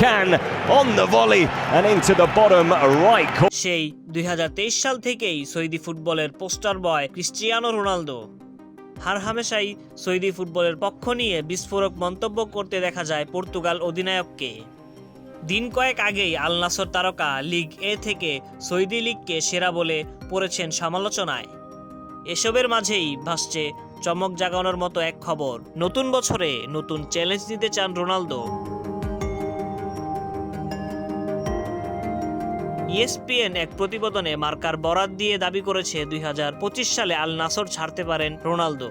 can on the volley and into the bottom right corner. সেই দুই হাজার তেইশ সাল থেকেই সৌদি ফুটবলের পোস্টার বয় ক্রিস্টিয়ানো রোনালদো। হার হামেশাই সৌদি ফুটবলের পক্ষ নিয়ে বিস্ফোরক মন্তব্য করতে দেখা যায় পর্তুগাল অধিনায়ককে। দিন কয়েক আগেই আল নাসর তারকা লিগ এ থেকে সৌদি লিগকে সেরা বলে পড়েছেন সমালোচনায়। এসবের মাঝেই ভাসছে চমক জাগানোর মতো এক খবর। নতুন বছরে নতুন চ্যালেঞ্জ নিতে চান রোনালদো। ইএসপিএন এক প্রতিবেদনে মার্কার বরাত দিয়ে দাবি করেছে দুই হাজার পঁচিশ সালে আল নাসর ছাড়তে পারেন রোনালদো।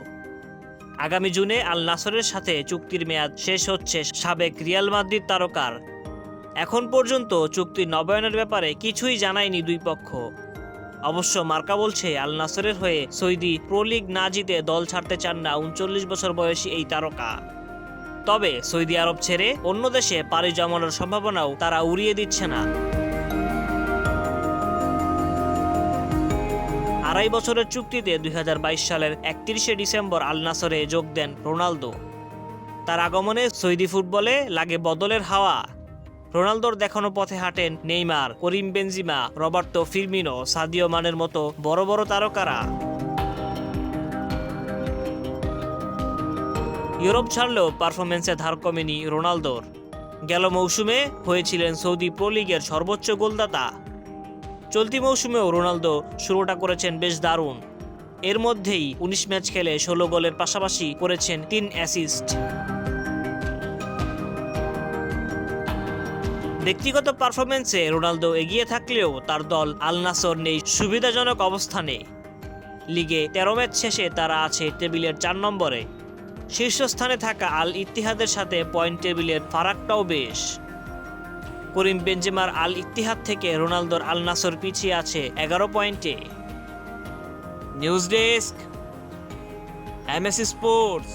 আগামী জুনে আল নাসরের সাথে চুক্তির মেয়াদ শেষ হচ্ছে সাবেক রিয়াল মাদ্রিদ তারকার। এখন পর্যন্ত চুক্তি নবায়নের ব্যাপারে কিছুই জানায়নি দুই পক্ষ। অবশ্য মার্কা বলছে, আল নাসরের হয়ে সৌদি প্রো লিগ না জিতে দল ছাড়তে চান না উনচল্লিশ বছর বয়সী এই তারকা। তবে সৌদি আরব ছেড়ে অন্য দেশে পাড়ি জমানোর সম্ভাবনাও তারা উড়িয়ে দিচ্ছে না। আড়াই বছরের চুক্তিতে দুই হাজার বাইশ সালের একত্রিশে ডিসেম্বর আল নাসরে যোগ দেন রোনালদো। তার আগমনে সৌদি ফুটবলে লাগে বদলের হাওয়া। রোনালদোর দেখানো পথে হাঁটেন Neymar, Karim Benzema, Roberto Firmino, Sadio মানের মতো বড় বড় তারকারা। ইউরোপ ছাড়লেও পারফরমেন্সে ধার কমেনি রোনালদোর। গেল মৌসুমে হয়েছিলেন সৌদি প্রো লিগের সর্বোচ্চ গোলদাতা। চলতি মৌসুমেও রোনালদো শুরুটা করেছেন বেশ দারুণ। এর মধ্যেই উনিশ ম্যাচ খেলে ষোলো গোলের পাশাপাশি করেছেন তিন অ্যাসিস্ট। ব্যক্তিগত পারফরমেন্সে রোনালদো এগিয়ে থাকলেও তার দল আল নাসর নেই সুবিধাজনক অবস্থানে। লিগে তেরো ম্যাচ শেষে তারা আছে টেবিলের চার নম্বরে। শীর্ষস্থানে থাকা আল ইতিহাদের সাথে পয়েন্ট টেবিলের ফারাকটাও বেশ। করিম বেঞ্জেমার আল ইতিহাদ থেকে রোনালদোর আল নাসর পিছিয়ে আছে এগারো পয়েন্টে। News desk MAC sports.